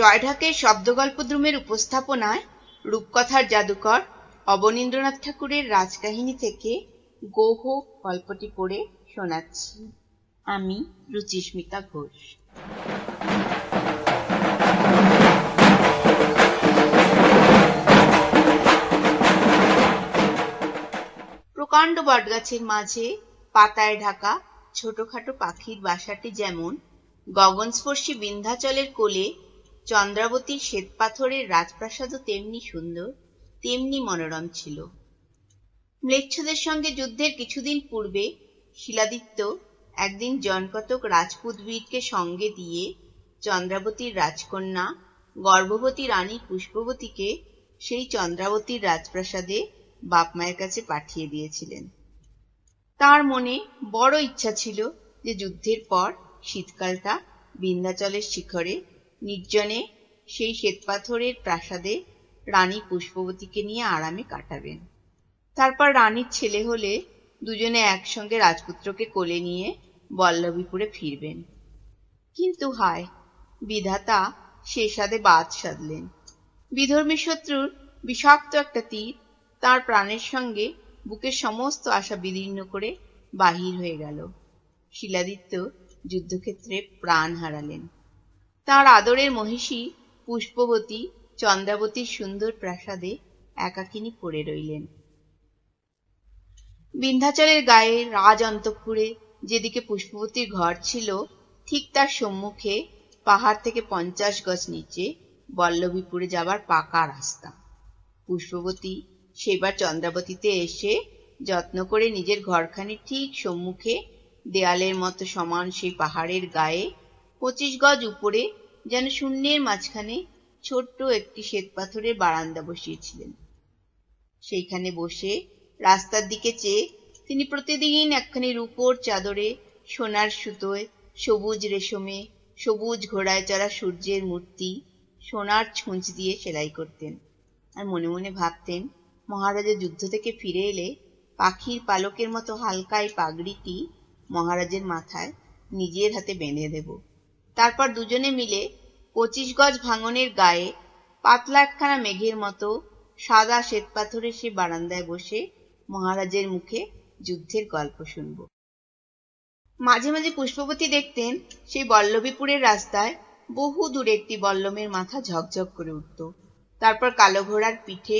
জয়ঢাকের শব্দগল্পদ্রুমের উপস্থাপনায় রূপকথার জাদুকর অবনীন্দ্রনাথ ঠাকুরের রাজকাহিনী থেকে গৌহ গল্পটি পড়ে শোনাচ্ছি। আমি রুচিস্মিতা ঘোষ। প্রকাণ্ড বটগাছের মাঝে পাতায় ঢাকা ছোটখাটো পাখির বাসাটি যেমন গগনস্পর্শী বিন্ধ্যাচলের কোলে চন্দ্রাবতীর শ্বেতপাথরের রাজপ্রাসাদও তেমনি সুন্দর, তেমনি মনোরম ছিল। ম্লেচ্ছদের সঙ্গে যুদ্ধের কিছুদিন পূর্বে শিলাদিত্য একদিন জনকতক রাজপুত বীরকে সঙ্গে দিয়ে চন্দ্রাবতীর রাজকন্যা, গর্ভবতী রানী পুষ্পবতীকে সেই চন্দ্রাবতীর রাজপ্রাসাদে বাপ মায়ের কাছে পাঠিয়ে দিয়েছিলেন। তার মনে বড় ইচ্ছা ছিল যে যুদ্ধের পর শীতকালটা বিন্ধ্যাচলের শিখরে নির্জনে সেই শ্বেতপাথরের প্রাসাদে রানী পুষ্পবতীকে নিয়ে আরামে কাটাবেন। তারপর রানীর ছেলে হলে দুজনে একসঙ্গে রাজপুত্রকে কোলে নিয়ে বল্লভীপুরে ফিরবেন। কিন্তু হায়, বিধাতা সাদে বাদ সাধলেন। বিধর্মী শত্রুর বিষাক্ত একটা তীর তার প্রাণের সঙ্গে বুকের সমস্ত আশা বিদীর্ণ করে বাহির হয়ে গেল। শিলাদিত্য যুদ্ধক্ষেত্রে প্রাণ হারালেন। তার আদরের মহিষী পুষ্পবতী চন্দ্রাবতীর সুন্দর প্রাসাদে একাকিনী পড়ে রইলেন। বিন্ধ্যাচলের গায়ে রাজ অন্তঃপুরে যেদিকে পুষ্পবতীর ঘর ছিল, ঠিক তার সম্মুখে পাহাড় থেকে পঞ্চাশ গজ নিচে বল্লভীপুরে যাবার পাকা রাস্তা। পুষ্পবতী সেবার চন্দ্রাবতীতে এসে যত্ন করে নিজের ঘরখানি ঠিক সম্মুখে দেয়ালের মতো সমান সেই পাহাড়ের গায়ে পঁচিশ গজ উপরে যেন শূন্যের মাঝখানে ছোট্ট একটি শ্বেতপাথরের বারান্দা বসিয়েছিলেন। সেইখানে বসে রাস্তার দিকে চেয়ে তিনি প্রতিদিন একখানি রূপোর চাদরে, সোনার সুতোয়, সবুজ রেশমে, সবুজ ঘোড়ায় চড়া সূর্যের মূর্তি, সোনার ছুঁচ দিয়ে সেলাই করতেন। আর মনে মনে ভাবতেন মহারাজা যুদ্ধ থেকে ফিরে এলে পাখির পালকের মতো হালকা এই পাগড়িটি মহারাজের মাথায় নিজের হাতে বেঁধে দেব। তারপর দুজনে মিলে পঁচিশ গজ ভাঙনের গায়ে পাতলা একখানা মেঘের মতো সাদা শ্বেতপাথরের সে বারান্দায় বসে মহারাজের মুখে যুদ্ধের গল্প শুনব। মাঝে মাঝে পুষ্পবতী দেখতেন সেই বল্লভীপুরের রাস্তায় বহু দূরে একটি বল্লমের মাথা ঝকঝক করে উঠত। তারপর কালো ঘোড়ার পিঠে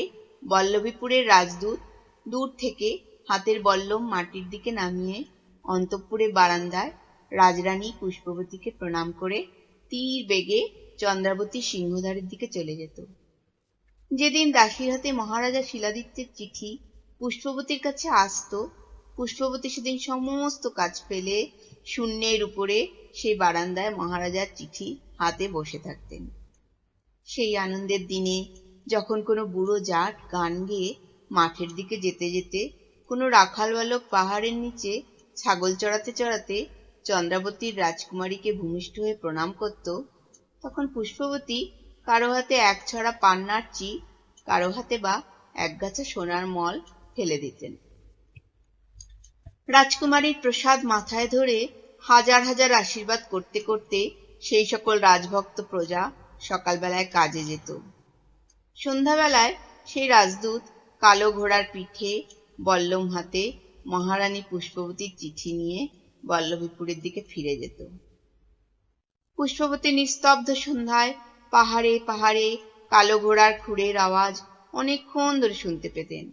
বল্লভীপুরের রাজদূত দূর থেকে হাতের বল্লম মাটির দিকে নামিয়ে অন্তঃপুরে বারান্দায় রাজরানী পুষ্পবতীকে প্রণাম করে তীর বেগে চন্দ্রাবতী সিংহদ্বারের দিকে চলে যেত। যেদিন দাসীর হাতে মহারাজা শিলাদিত্যের চিঠি পুষ্পবতীর কাছে আসতো, পুষ্পবতী সেদিন সমস্ত কাজ ফেলে শূন্যের উপরে সেই বারান্দায় মহারাজার চিঠি হাতে বসে থাকতেন। সেই আনন্দের দিনে যখন কোনো বুড়ো জাট গান গেয়ে মাঠের দিকে যেতে যেতে কোনো রাখাল বালক পাহাড়ের নিচে ছাগল চড়াতে চড়াতে চন্দ্রাবতীর রাজকুমারীকে ভূমিষ্ঠ হয়ে প্রণাম করত, তখন পুষ্পবতী কারও হাতে এক ছড়া পান্নার চি, কারও হাতে বা একগাছা সোনার মল ফেলে দিতেন। রাজকুমারীর প্রসাদ মাথায় ধরে হাজার হাজার আশীর্বাদ করতে করতে সেই সকল রাজভক্ত প্রজা সকালবেলায় কাজে যেত। সন্ধ্যাবেলায় সেই রাজদূত কালো ঘোড়ার পিঠে বল্লম হাতে মহারানী পুষ্পবতীর চিঠি নিয়ে বল্লভীপুরের দিকে ফিরে যেত। পুষ্পবতী নিস্তব্ধ সন্ধ্যায় পাহাড়ে পাহাড়ে কালো ঘোড়ার খুঁড়ের আওয়াজ অনেকক্ষণ ধরে শুনতে পেতেন।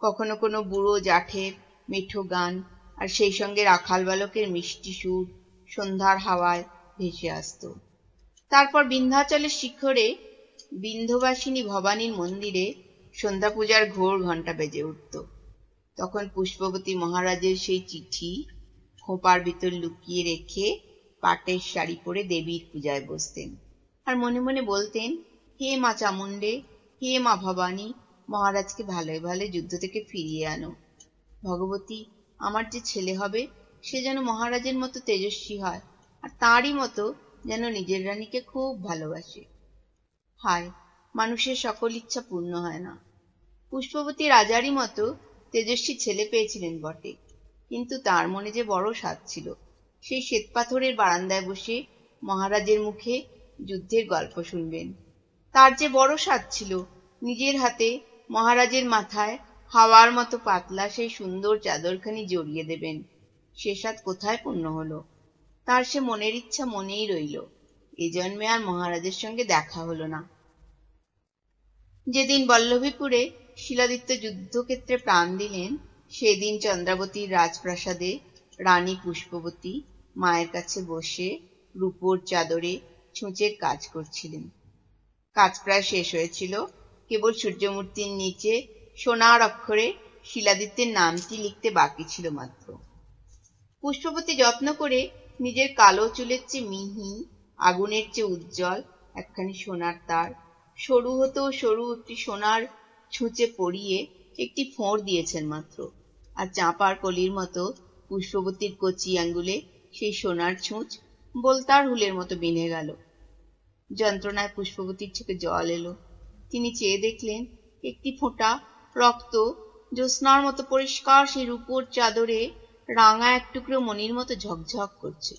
কখনো কোনো বুড়ো জাঠের মিঠো গান আর সেই সঙ্গে রাখাল বালকের মিষ্টি সুর সন্ধ্যার হাওয়ায় ভেসে আসত। তারপর বিন্ধ্যাচলের শিখরে বিন্ধবাসিনী ভবানীর মন্দিরে সন্ধ্যা পূজার ঘোর ঘণ্টা বেজে উঠত। তখন পুষ্পবতী মহারাজের সেই চিঠি খোপার ভিতর লুকিয়ে রেখে পাটের শাড়ি পরে দেবীর পূজায় বসতেন। আর মনে মনে বলতেন, হে মা চামুণ্ডে, হে মা ভবানী, মহারাজকে ভালোই ভালো যুদ্ধ থেকে ফিরিয়ে আনো। ভগবতী, আমার যে ছেলে হবে, সে যেন মহারাজের মতো তেজস্বী হয়, আর তাঁরই মতো যেন নিজের রানীকে খুব ভালোবাসে। হায়, মানুষের সকল ইচ্ছা পূর্ণ হয় না। পুষ্পবতী রাজারই মতো তেজস্বী ছেলে পেয়েছিলেন বটে। কিন্তু তার মনে যে বড় স্বাদ ছিল। সেই শ্বেতপাথরের বারান্দায় বসে মহারাজের মুখে যুদ্ধের গল্প শুনবেন। তার যে বড় স্বাদ ছিল, নিজের হাতে মহারাজের মাথায় হাওয়ার মতো পাতলা সেই সুন্দর চাদরখানি জড়িয়ে দেবেন। সে স্বাদ কোথায় পূর্ণ হলো? তার সে মনের ইচ্ছা মনেই রইল। এ জন্মে আর মহারাজের সঙ্গে দেখা হলো না। যেদিন বল্লভীপুরে শিলাদিত্য যুদ্ধক্ষেত্রে প্রাণ দিলেন সেদিন চন্দ্রাবতীর রাজপ্রাসাদে রানী পুষ্পবতী মায়ের কাছে বসে রূপোর চাদরে ছুঁচের কাজ করছিলেন। কাজ প্রায় শেষ হয়েছিল। কেবল সূর্যমূর্তির নিচে সোনার অক্ষরে শিলাদিত্যের নামটি লিখতে বাকি ছিল মাত্র। পুষ্পবতী যত্ন করে নিজের কালো চুলের চেয়ে মিহি, আগুনের চেয়ে উজ্জ্বল একখানি সোনার তার, সরু হতেও সরু একটি সোনার ছুঁচে পরিয়ে একটি ফোঁড় দিয়েছেন মাত্র। আর চাঁপার কলির মতো পুষ্পবতীর কচি আঙ্গুলে সেই সোনার ছুঁচ বলতার হুলের মতো বেঁধে গেল। যন্ত্রণায় পুষ্পবতীর চোখে জল এলো। তিনি চেয়ে দেখলেন, একটি ফোঁটা রক্ত জ্যোৎস্নার মতো পরিষ্কার সেই রূপোর চাদরে রাঙা এক টুকরো মনির মতো ঝকঝক করছে।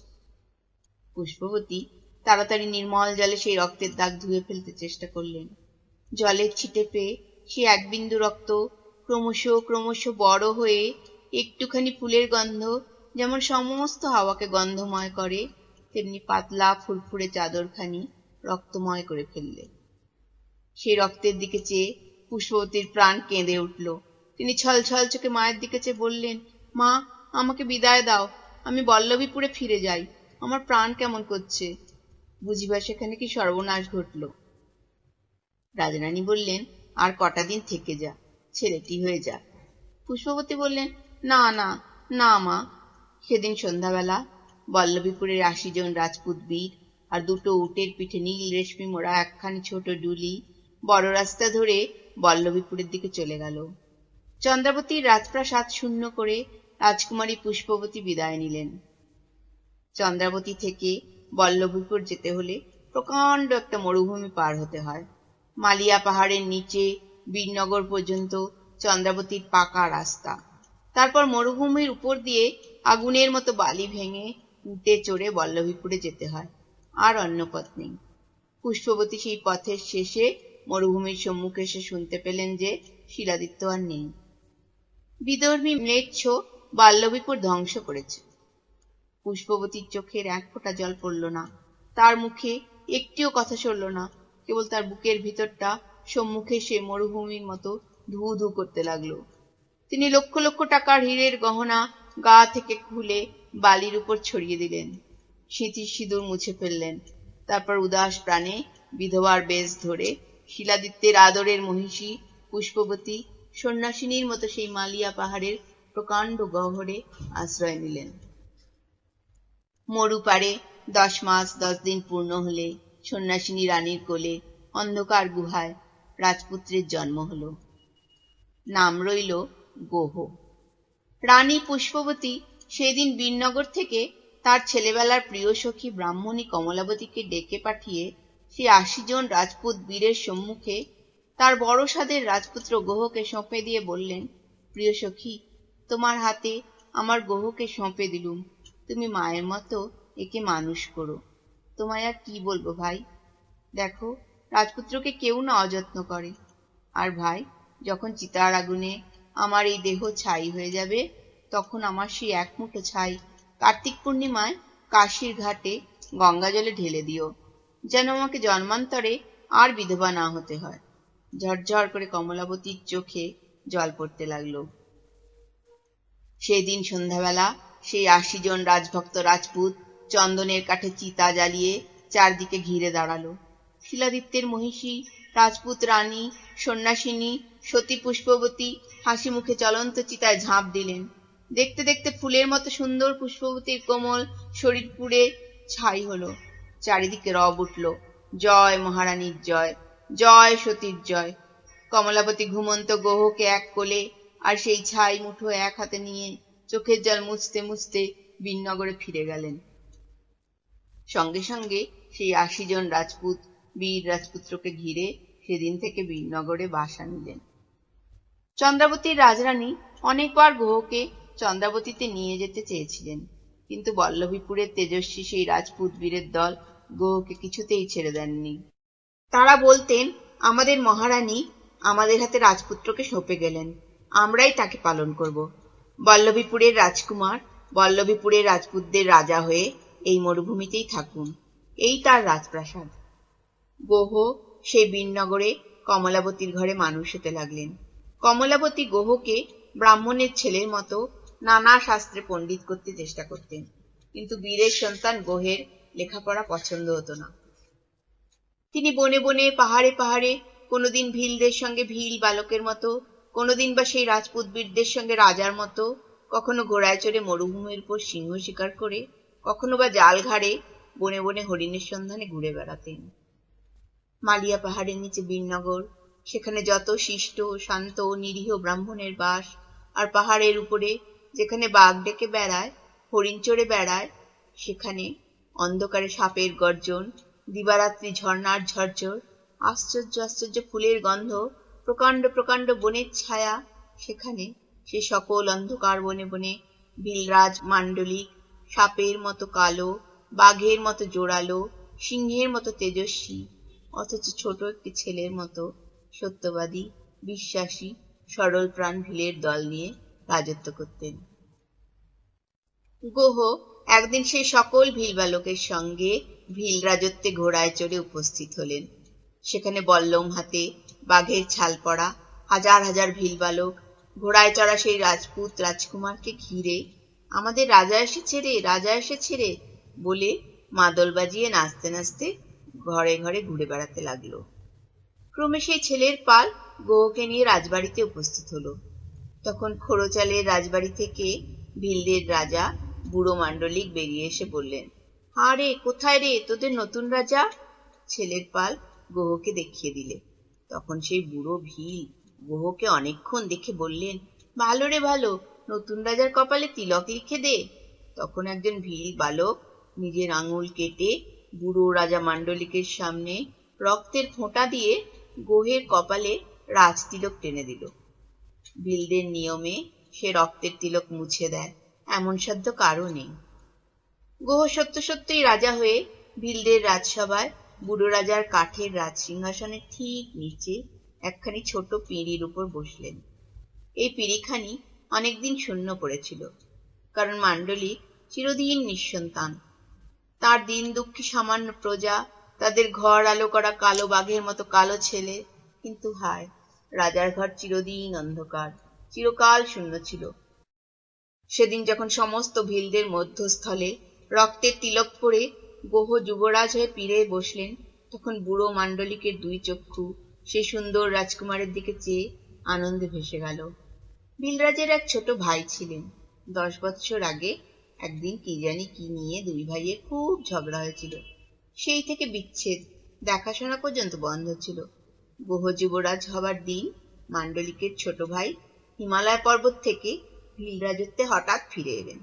পুষ্পবতী তাড়াতাড়ি নির্মল জলে সেই রক্তের দাগ ধুয়ে ফেলতে চেষ্টা করলেন। জলের ছিটে পেয়ে সে এক বিন্দু রক্ত ক্রমশ ক্রমশ বড় হয়ে একটুখানি ফুলের গন্ধ, যেমন সমস্ত হাওয়াকে গন্ধময় করে, তেমনি পাতলা ফুরফুরে চাদরখানি রক্তময় করে ফেললে। সেই রক্তের দিকে চেয়ে পুষ্পবতীর প্রাণ কেঁদে উঠল। তিনি ছল ছল চোখে মায়ের দিকে চেয়ে বললেন, মা, আমাকে বিদায় দাও, আমি বল্লভীপুরে ফিরে যাই। আমার প্রাণ কেমন করছে? বুঝিবা সেখানে কি সর্বনাশ ঘটল? রাজরানী বললেন, আর কটা দিন থেকে যা। ছেলেটি হয়ে যা পুষ্পবতী বললেন, না না না মা। সেদিন সন্ধ্যাবেলা বল্লভীপুরের আশি জন রাজপুত বীর আর দুটো উটের পিঠে নীল রেশমি মোড়া একখানি ছোট ডুলি বড় রাস্তা ধরে বল্লভীপুরের দিকে চলে গেল। চন্দ্রাবতীর রাজপ্রাসাদ শূন্য করে রাজকুমারী পুষ্পবতী বিদায় নিলেন। চন্দ্রাবতী থেকে বল্লভীপুর যেতে হলে প্রকাণ্ড একটা মরুভূমি পার হতে হয়। মালিয়া পাহাড়ের নিচে বীরনগর পর্যন্ত চন্দ্রাবতীর পাকা রাস্তা। তারপর মরুভূমির উপর দিয়ে আগুনের মতো বালি ভেঙে উঠে চড়ে বল্লভীপুরে যেতে হয়। আর অন্য পথ নেই। পুষ্পবতী সেই পথের শেষে মরুভূমির সম্মুখে এসে শুনতে পেলেন যে শিলাদিত্য আর নেই। বিদর্ভী ম্লেচ্ছ বাল্লভীপুর ধ্বংস করেছে। পুষ্পবতীর চোখের এক ফোঁটা জল পড়ল না। তার মুখে একটিও কথা সরল না। কেবল তার বুকের ভিতরটা সম্মুখে সে মরুভূমির মতো ধু ধু করতে লাগল। তিনি লক্ষ লক্ষ টাকার হীরের গহনা গা থেকে খুলে বালির উপর ছড়িয়ে দিলেন। স্মৃতির সিঁদুর মুছে ফেললেন। তারপর উদাস প্রাণে বিধবার বেশ ধরে শিলাদিত্যের আদরের মহিষী, পুষ্পবতী, সন্ন্যাসিনীর মতো সেই মালিয়া পাহাড়ের প্রকাণ্ড গহ্বরে আশ্রয় নিলেন। মরু পারে দশ মাস দশ দিন পূর্ণ হলে সন্ন্যাসিনী রানীর কোলে অন্ধকার গুহায় রাজপুত্রের জন্ম হল। নাম রইল গোহ। রানী পুষ্পবতী সেদিন বীরনগর থেকে তার ছেলেবেলার প্রিয় সখী ব্রাহ্মণী কমলাবতীকে ডেকে পাঠিয়ে সে আশি জন রাজপুত বীরের সম্মুখে তার বড় সাদের রাজপুত্র গোহকে সঁপে দিয়ে বললেন, প্রিয় সখী, তোমার হাতে আমার গোহকে সঁপে দিলুম। তুমি মায়ের মতো একে মানুষ করো। তোমায় আর কি বলব ভাই? দেখো রাজপুত্রকে কেউ না অযত্ন করে। আর ভাই, যখন চিতার আগুনে আমার এই দেহ ছাই হয়ে যাবে, তখন আমার সেই এক মুঠো ছাই কার্তিক পূর্ণিমায় কাশির ঘাটে গঙ্গা জলে ঢেলে দিও, যেন আমাকে জন্মান্তরে আর বিধবা না হতে হয়। ঝরঝর করে কমলাবতীর চোখে জল পড়তে লাগল। সেই দিন সন্ধ্যাবেলা সেই আশি জন রাজভক্ত রাজপুত চন্দনের কাঠে চিতা জ্বালিয়ে চারদিকে ঘিরে দাঁড়াল। শিলাদিত্যের মহিষী, রাজপুত রানী, সন্ন্যাসিনী, সতী পুষ্পবতী হাসি মুখে চলন্ত চিতায় ঝাঁপ দিলেন। দেখতে দেখতে ফুলের মতো সুন্দর পুষ্পবতীর কোমল শরীর পুড়ে ছাই হলো। চারিদিকে রব উঠল। জয় মহারানীর জয় জয় সতীর জয়। কমলাবতী ঘুমন্ত গোহকে এক কোলে আর সেই ছাই মুঠো এক হাতে নিয়ে চোখের জল মুছতে মুছতে বীরনগরে ফিরে গেলেন। সঙ্গে সঙ্গে সেই আশি জন রাজপুত বীর রাজপুত্রকে ঘিরে সেদিন থেকে বীরনগরে বাসা নিলেন। চন্দ্রাবতীর রাজরানী অনেকবার গোহকে চন্দ্রাবতীতে নিয়ে যেতে চেয়েছিলেন, কিন্তু বল্লভীপুরের তেজস্বী সেই রাজপুত বীরের দল গোহকে কিছুতেই ছেড়ে দেননি। তারা বলতেন, আমাদের মহারানী আমাদের হাতে রাজপুত্রকে সঁপে গেলেন, আমরাই তাকে পালন করব। বল্লভীপুরের রাজকুমার, বল্লভীপুরের রাজপুতদের রাজা হয়ে এই মরুভূমিতেই থাকুন। এই তার রাজপ্রাসাদ। গোহ সেই বীরনগরে কমলাবতীর ঘরে মানুষ হতে লাগলেন। কমলাবতী গোহকে ব্রাহ্মণের ছেলের মতো নানা শাস্ত্রে পণ্ডিত করতে চেষ্টা করতেন, কিন্তু বীরের সন্তান গোহের লেখাপড়া পছন্দ হতো না। তিনি বনে বনে, পাহাড়ে পাহাড়ে কোনোদিন ভিলদের সঙ্গে ভিল বালকের মতো, কোনোদিন বা সেই রাজপুত বীরদের সঙ্গে রাজার মতো, কখনো ঘোড়ায় চড়ে মরুভূমির উপর সিংহ শিকার করে, কখনো বা জাল ঘাড়ে বনে বনে হরিণের সন্ধানে ঘুরে বেড়াতেন। মালিয়া পাহাড়ের নিচে বীরনগর, সেখানে যত শিষ্ট, শান্ত নিরীহ ব্রাহ্মণের বাস, আর পাহাড়ের উপরে যেখানে বাঘ ডেকে বেড়ায়, হরিণ চড়ে বেড়ায়, সেখানে অন্ধকারে সাপের গর্জন, দিবারাত্রি ঝর্ণার ঝরঝর, আশ্চর্য আশ্চর্য ফুলের গন্ধ, প্রকাণ্ড প্রকাণ্ড বনের ছায়া, সেখানে সে সকল অন্ধকার বনে বনে বিলরাজ মান্ডলিক সাপের মতো কালো, বাঘের মতো জোরালো, সিংহের মতো তেজস্বী অথচ ছোট একটি ছেলের মতো সত্যবাদী, বিশ্বাসী, সরল প্রাণ ভিলের দল নিয়ে রাজত্ব করতেন। গোহ একদিন সেই সকল ভিল বালকের সঙ্গে ভিল রাজত্বে ঘোড়ায় চড়ে উপস্থিত হলেন। সেখানে বল্লম হাতে বাঘের ছাল পড়া হাজার হাজার ভিল বালক ঘোড়ায় চড়া সেই রাজপুত রাজকুমারকে ঘিরে, আমাদের রাজা এসেছে রে, রাজা এসেছে রে বলে মাদল বাজিয়ে নাচতে নাচতে ঘরে ঘরে ঘুরে বেড়াতে লাগল। ক্রমে সেই ছেলের পাল গোহকে নিয়ে রাজবাড়িতে উপস্থিত হলো। তখন খোড়োচালের রাজবাড়ি থেকে ভিলদের রাজা, বুড়ো মান্ডলিক বেরিয়ে এসে বললেন, হা রে, কোথায় রে? তোদের নতুন রাজা? ছেলের পাল গোহকে দেখিয়ে দিলে। তখন সেই বুড়ো ভিল গোহকে অনেকক্ষণ দেখে বললেন, ভালো রে ভালো, নতুন রাজার কপালে তিলক লিখে দে। তখন একজন ভিল বালক নিজের আঙুল কেটে বুড়ো রাজা মান্ডলিকের সামনে রক্তের ফোঁটা দিয়ে গোহের কপালে রাজ তিলক টেনে দিল। বিলদের নিয়মে সে রক্তের তিলক মুছে দেয়, এমন সাধ্য কারও নেই। গোহ সত্য সত্যই রাজা হয়ে ভিলদের রাজসভায় বুড়ো রাজার কাঠের রাজ সিংহাসনের ঠিক নিচে একখানি ছোট পিঁড়ির উপর বসলেন। এই পিঁড়িখানি অনেকদিন শূন্য পড়েছিল, কারণ মান্ডলিক চিরদিন নিঃসন্তান। তার দিন দুঃখী সামান্য প্রজা, তাদের ঘর আলো করা কালো বাঘের মতো কালো ছেলে। কিন্তু হায়, রাজার ঘর চিরদিন অন্ধকার, চিরকাল শূন্য ছিল। সেদিন যখন সমস্ত ভিলদের মধ্যস্থলে রক্তের তিলক পরে গোহ যুবরাজ হয়ে পীড়ে বসলেন, তখন বুড়ো মান্ডলিকের দুই চক্ষু সেই সুন্দর রাজকুমারের দিকে চেয়ে আনন্দে ভেসে গেল। ভিলরাজের এক ছোট ভাই ছিলেন। দশ বৎসর আগে একদিন কি জানি কি নিয়ে দুই ভাইয়ের খুব ঝগড়া হয়েছিল। সেই থেকে বিচ্ছেদ, দেখাশোনা পর্যন্ত বন্ধ ছিল। গোহ যুবরাজ হবার দিন মান্ডলিকের ছোট ভাই হিমালয় পর্বত থেকে ভিল রাজত্বে হঠাৎ ফিরে এলেন।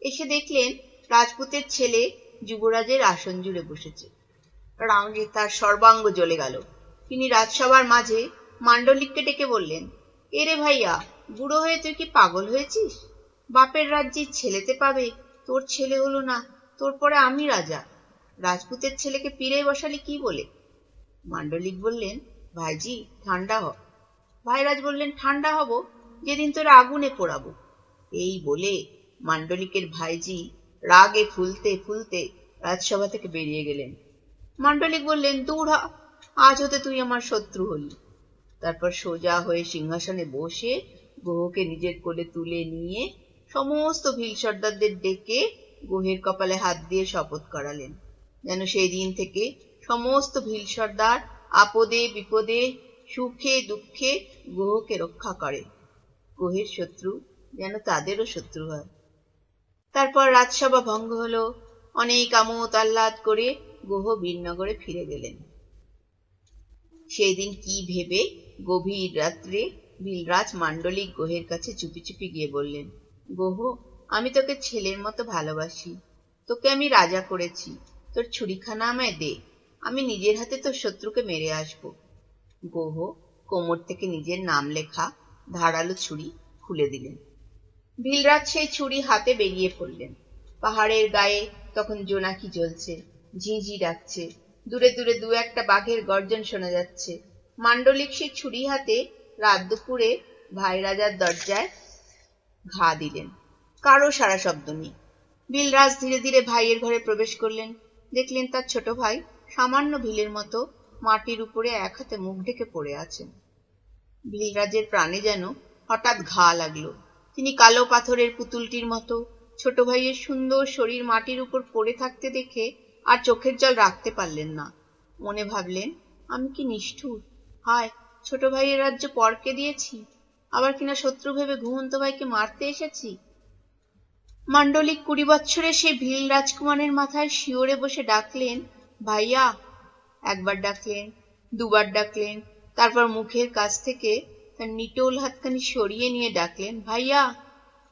এসে দেখলেন রাজপুতের ছেলে যুবরাজের আসন জুড়ে বসেছে। রাগে তার সর্বাঙ্গ জ্বলে গেল। তিনি রাজসভার মাঝে মান্ডলিককে ডেকে বললেন এরে ভাইয়া, বুড়ো হয়ে তুই কি পাগল হয়েছিস? বাপের রাজ্যে ছেলেতে পাবে, তোর ছেলে হলো না, তোর পরে আমি রাজা। রাজপুতের ছেলেকে পিড়ে বসালি কি বলে? মান্ডলিক বললেন, ভাইজি, ঠান্ডা হ। ভাইরাজ বললেন, ঠান্ডা হব, যেদিন তোর আগুনে পোড়াবো। এই বলে মান্ডলিকের ভাইজি রাগে ফুলতে ফুলতে রাজসভা থেকে বেরিয়ে গেলেন। মান্ডলিক বললেন, দূর হ, আজ হতে তুই আমার শত্রু হলি। তারপর সোজা হয়ে সিংহাসনে বসে গোহকে নিজের কোলে তুলে নিয়ে সমস্ত ভিল সর্দারদের ডেকে গোহের কপালে হাত দিয়ে শপথ করালেন। যেন সেই দিন থেকে সমস্ত ভিল সর্দার আপদে, বিপদে, সুখে, দুঃখে গোহকে রক্ষা করে। গোহের শত্রু যেন তাদেরও শত্রু হয়। তারপর রাজসভা ভঙ্গ হলো। অনেক আমোদ আহ্লাদ করে গোহ বীরনগরে ফিরে গেলেন। সেই দিন কি ভেবে গভীর রাত্রে বিলরাজ মান্ডলিক গোহের কাছে চুপি চুপি গিয়ে বললেন গোহ আমি তোকে ছেলের মতো ভালোবাসি। তোকে আমি রাজা করেছি। তোর ছুরিখানা আমায় দে। আমি নিজের হাতে তোর শত্রুকে মেরে আসব। গোহ কোমর থেকে নিজের নাম লেখা ধারালো ছুরি খুলে দিলেন। ভিলরাজ সেই ছুরি হাতে বেরিয়ে পড়লেন। পাহাড়ের গায়ে তখন জোনাকি জ্বলছে, ঝিঁঝি ডাকছে। দূরে দূরে দু একটা বাঘের গর্জন শোনা যাচ্ছে। মান্ডলিক সেই ছুরি হাতে রাত দুপুরে ভাই রাজার দরজায় ঘা দিলেন। কারও সারা শব্দ নেই। বিলরাজ ধীরে ধীরে ভাইয়ের ঘরে প্রবেশ করলেন। দেখলেন তার ছোট ভাই সামান্য ভিলের মতো মাটির উপরে এক হাতে মুখ ঢেকে পড়ে আছেন। ভিলরাজের প্রাণে যেন হঠাৎ ঘা লাগল। তিনি কালো পাথরের পুতুলটির মতো ছোট ভাইয়ের সুন্দর শরীর মাটির উপর পড়ে থাকতে দেখে আর চোখের জল রাখতে পারলেন না। মনে ভাবলেন, আমি কি নিষ্ঠুর? হায়, ছোট ভাইয়ের রাজ্য পরকে দিয়েছি? আবার কিনা শত্রু ভেবে ঘুমন্ত ভাইকে মারতে এসেছি? মান্ডলিক কুড়ি বছরের সেই ভিল রাজকুমারের মাথায় শিওরে বসে ডাকলেন, ভাইয়া। একবার ডাকলেন, দুবার ডাকলেন, তারপর মুখের কাছ থেকে তার নিটোল হাতখানি সরিয়ে নিয়ে ডাকলেন, ভাইয়া।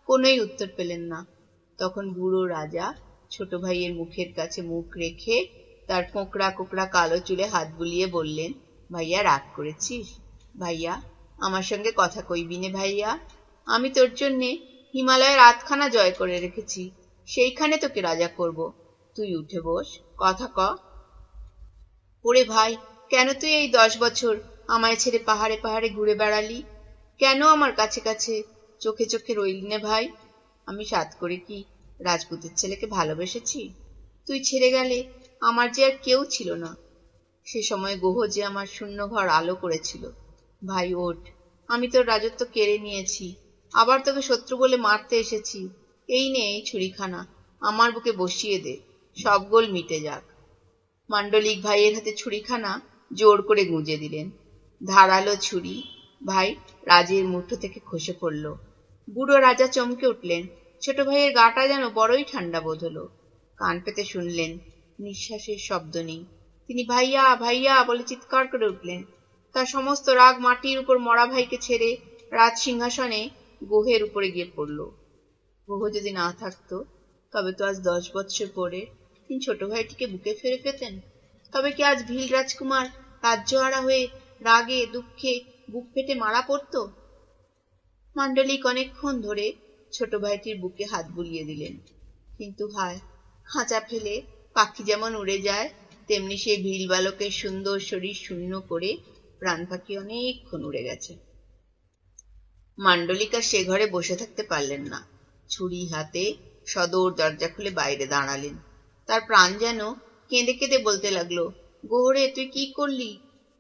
কোনোই উত্তর পেলেন না। তখন বুড়ো রাজা ছোট ভাইয়ের মুখের কাছে মুখ রেখে তার কোঁকড়া কোঁকড়া কালো চুলে হাত বুলিয়ে বললেন, ভাইয়া, রাগ করেছিস? ভাইয়া আমার সঙ্গে কথা কইবি নে ভাইয়া। আমি তোর জন্যে হিমালয়ের আতখানা জয় করে রেখেছি। সেইখানে তোকে রাজা করব। তুই উঠে বস, কথা ক। ওরে ভাই, কেন তুই এই দশ বছর আমায় ছেড়ে পাহাড়ে পাহাড়ে ঘুরে বেড়ালি? কেন আমার কাছে কাছে চোখে চোখে রইলি নে ভাই? আমি সাত করে কি রাজপুতের ছেলেকে ভালোবেসেছি? তুই ছেড়ে গেলে আমার যে আর কেউ ছিল না। সে সময় গোহ যে আমার শূন্য ঘর আলো করেছিল। ভাই, ওঠ। আমি তোর রাজত্ব কেড়ে নিয়েছি। আবার তোকে শত্রু বলে মারতে এসেছি। এই নে এই ছুরিখানা। আমার বুকে বসিয়ে দে। সব গোল মিটে যাক। মান্ডলিক ভাইয়ের হাতে ছুরিখানা জোর করে গুঁজে দিলেন। ধারালো ছুরি। ভাই, রাজের মুঠো থেকে খসে পড়ল। বুড়ো রাজা চমকে উঠলেন। ছোট ভাইয়ের গাটা যেন বড়ই ঠান্ডা বোধ হলো। কান পেতে শুনলেন। নিঃশ্বাসের শব্দ নেই। তিনি ভাইয়া ভাইয়া বলে চিৎকার করে উঠলেন। তার সমস্ত রাগ মাটির উপর মরা ভাইকে ছেড়ে রাজ সিংহাসনে গোহের উপরে গিয়ে পড়ল। গোহ যদি না থাকতো, তবে তো আজ দশ বৎসর পরে তিনি ছোট ভাইটিকে বুকে ফেরে পেতেন। তবে কি আজ ভিল রাজকুমার রাজ্যহারা হয়ে রাগে, দুঃখে বুক ফেটে মারা পড়তো? মান্ডলিক অনেকক্ষণ ধরে ছোট ভাইটির বুকে হাত বুলিয়ে দিলেন। কিন্তু হায়, খাঁচা ফেলে পাখি যেমন উড়ে যায়, তেমনি সেই ভিল বালকের সুন্দর শরীর শূন্য করে প্রাণ পাখি অনেকক্ষণ উড়ে গেছে। মান্ডলিকা সে ঘরে বসে থাকতে পারলেন না। ছুরি হাতে সদর দরজা খুলে বাইরে দাঁড়ালেন। তার প্রাণ যেন কেঁদে কেঁদে বলতে লাগল, গোহরে, তুই কি করলি?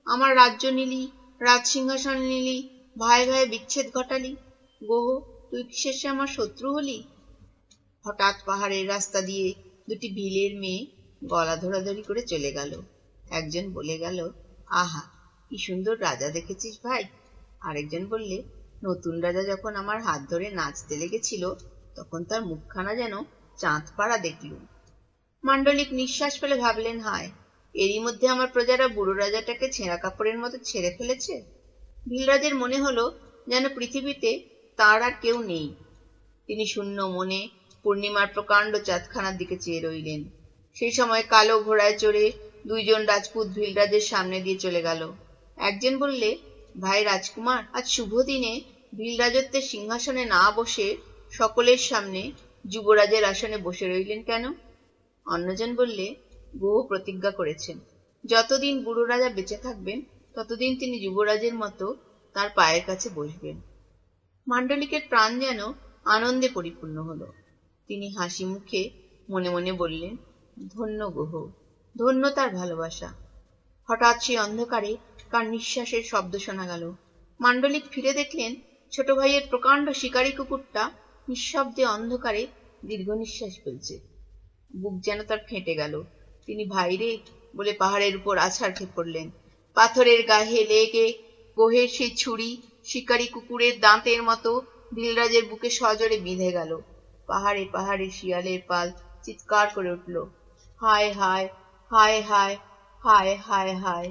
আমার রাজ্য নিলি রাজ সিংহাসন নিলি, ভাই ভাই বিচ্ছেদ ঘটালি। গোহ, তুই কি শেষে আমার শত্রু হলি? হঠাৎ পাহাড়ের রাস্তা দিয়ে দুটি ভিলের মেয়ে গলা ধরাধরি করে চলে গেল। একজন বলে গেল, আহা কি সুন্দর রাজা দেখেছিস ভাই। আরেকজন বললে, নতুন রাজা যখন আমার হাত ধরে নাচতে লেগেছিল, তখন তার মুখখানা যেন চাঁদ পাড়া দেখলুম। মান্ডলিক নিঃশ্বাস ফেলে ভাবলেন, হায়, এরই মধ্যে আমার প্রজারা বুড়ো রাজাটাকে ছেঁড়া কাপড়ের মতো ছেড়ে ফেলেছে। ভিলরাজের মনে হলো যেন পৃথিবীতে তার আর কেউ নেই। তিনি শূন্য মনে পূর্ণিমার প্রকাণ্ড চাঁদখানার দিকে চেয়ে রইলেন। সেই সময় কালো ঘোড়ায় চড়ে দুইজন রাজপুত ভিলরাজের সামনে দিয়ে চলে গেল। একজন বললে, ভাই রাজকুমার, আজ শুভ দিনে ভিলরাজত্বের সিংহাসনে না বসে সকলের সামনে যুবরাজের আসনে বসে রইলেন কেন? অন্যজন বললে বহু প্রতিজ্ঞা করেছেন। যতদিন বুড়ো রাজা বেঁচে থাকবেন, ততদিন তিনি যুবরাজের মতো তার পায়ের কাছে বসবেন। মান্ডলিকের প্রাণ যেন আনন্দে পরিপূর্ণ হলো। তিনি হাসি মুখে মনে মনে বললেন, ধন্য গোহ, ধন্য তার ভালোবাসা। হঠাৎ সেই অন্ধকারে কার নিঃশ্বাসের শব্দ শোনা গেল। মান্ডলিক ফিরে দেখলেন, ছোট ভাইয়ের প্রকাণ্ড শিকারী কুকুরটা নিঃশব্দে অন্ধকারে দীর্ঘ নিঃশ্বাস ফেলছে। বুক যেন তার ফেটে গেল। তিনি ভাইরে বলে পাহাড়ের উপর আছাড় খেয়ে পড়লেন। পাথরের গায়ে লেগে গোহের সেই ছুরি শিকারী কুকুরের দাঁতের মতো দিলরাজের বুকে সজোরে বিঁধে গেল। পাহাড়ে পাহাড়ে শিয়ালের পাল চিৎকার করে উঠল। হায় হায় হায় হায় হায় হায় হায়।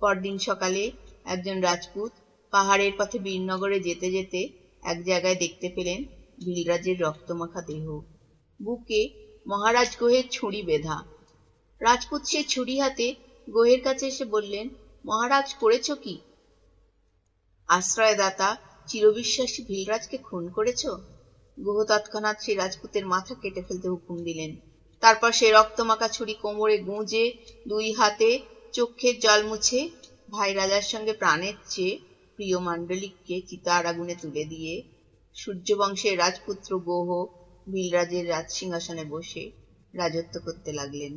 পরদিন সকালে একজন রাজপুত পাহাড়ের পথে বীরনগরে যেতে যেতে এক জায়গায় দেখতে পেলেন ভিলরাজের রক্তমাখা দেহ। বুকে মহারাজ গোহের ছুরি বেঁধা। রাজপুত সে ছুরি হাতে গোহের কাছে এসে বললেন, মহারাজ, করেছ কি? আশ্রয়দাতা চিরবিশ্বাসী ভিলরাজকে খুন করেছ? গোহ তৎক্ষণাৎ সেই রাজপুতের মাথা কেটে ফেলতে হুকুম দিলেন। তারপর সে রক্তমাখা ছুরি কোমরে গুঁজে দুই হাতে চোখের জল মুছে ভাই রাজার সঙ্গে প্রাণের চেয়ে প্রিয় মান্ডলিককে চিতার আগুনে তুলে দিয়ে সূর্যবংশের রাজপুত্র গোহ, বিলরাজের রাজসিংহাসনে বসে রাজত্ব করতে লাগলেন।